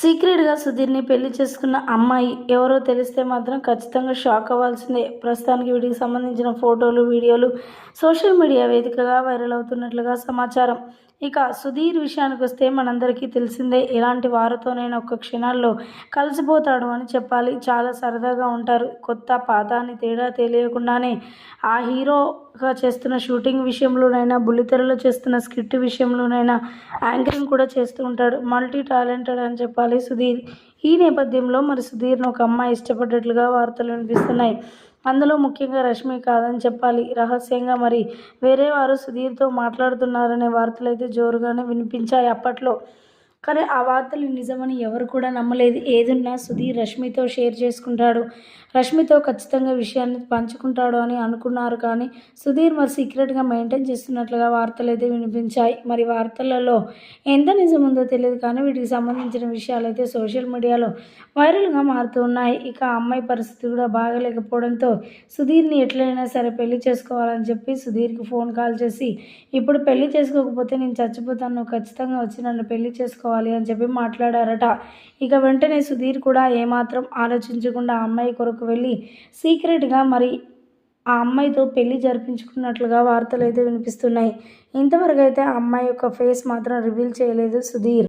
సీక్రెట్గా సుధీర్ని పెళ్ళి చేసుకున్న అమ్మాయి ఎవరో తెలిస్తే మాత్రం ఖచ్చితంగా షాక్ అవ్వాల్సిందే. ప్రస్తుతానికి వీటికి సంబంధించిన ఫోటోలు వీడియోలు సోషల్ మీడియా వేదికగా వైరల్ అవుతున్నట్లుగా సమాచారం. ఇక సుధీర్ విషయానికి వస్తే మనందరికీ తెలిసిందే ఎలాంటి వారితోనైనా ఒక్క క్షణాల్లో కలిసిపోతాడు అని చెప్పాలి. చాలా సరదాగా ఉంటారు. కొత్త పాత తేడా తెలియకుండానే ఆ హీరోగా చేస్తున్న షూటింగ్ విషయంలోనైనా బుల్లితెరలో చేస్తున్న స్క్రిప్ట్ విషయంలోనైనా యాంకరింగ్ కూడా చేస్తూ ఉంటాడు. మల్టీ టాలెంటెడ్ అని చెప్పాలి. సుధీర్. ఈ నేపథ్యంలో మరి సుధీర్ను ఒక అమ్మాయి ఇష్టపడ్డట్లుగా వార్తలు వినిపిస్తున్నాయి. అందులో ముఖ్యంగా రష్మి కాదని చెప్పాలి. రహస్యంగా మరి వేరే వారు సుధీర్తో మాట్లాడుతున్నారనే వార్తలు అయితే జోరుగానే వినిపించాయి అప్పట్లో. కానీ ఆ వార్తలు నిజమని ఎవరు కూడా నమ్మలేదు. ఏదున్నా సుధీర్ రష్మితో షేర్ చేసుకుంటాడు. రష్మితో ఖచ్చితంగా విషయాన్ని పంచుకుంటాడు అని అనుకున్నారు కానీ సుధీర్ మరి సీక్రెట్గా మెయింటైన్ చేస్తున్నట్లుగా వార్తలు అయితే వినిపించాయి. మరి వార్తలలో ఎంత నిజం ఉందో తెలియదు కానీ వీటికి సంబంధించిన విషయాలు అయితే సోషల్ మీడియాలో వైరల్గా మారుతూ ఉన్నాయి. ఇక అమ్మాయి పరిస్థితి కూడా బాగలేకపోవడంతో సుధీర్ని ఎట్లయినా సరే పెళ్ళి చేసుకోవాలని చెప్పి సుధీర్కి ఫోన్ కాల్ చేసి ఇప్పుడు పెళ్ళి చేసుకోకపోతే నేను చచ్చిపోతాను. నువ్వు ఖచ్చితంగా వచ్చి నన్ను పెళ్ళి చేసుకోవాలి అని చెప్పి మాట్లాడారట. ఇక వెంటనే సుధీర్ కూడా ఏమాత్రం ఆలోచించకుండా ఆ అమ్మాయి కొరకు వెళ్ళి సీక్రెట్గా మరి ఆ అమ్మాయితో పెళ్ళి జరిపించుకున్నట్లుగా వార్తలు అయితే వినిపిస్తున్నాయి. ఇంతవరకు అయితే ఆ అమ్మాయి యొక్క ఫేస్ మాత్రం రివీల్ చేయలేదు సుధీర్.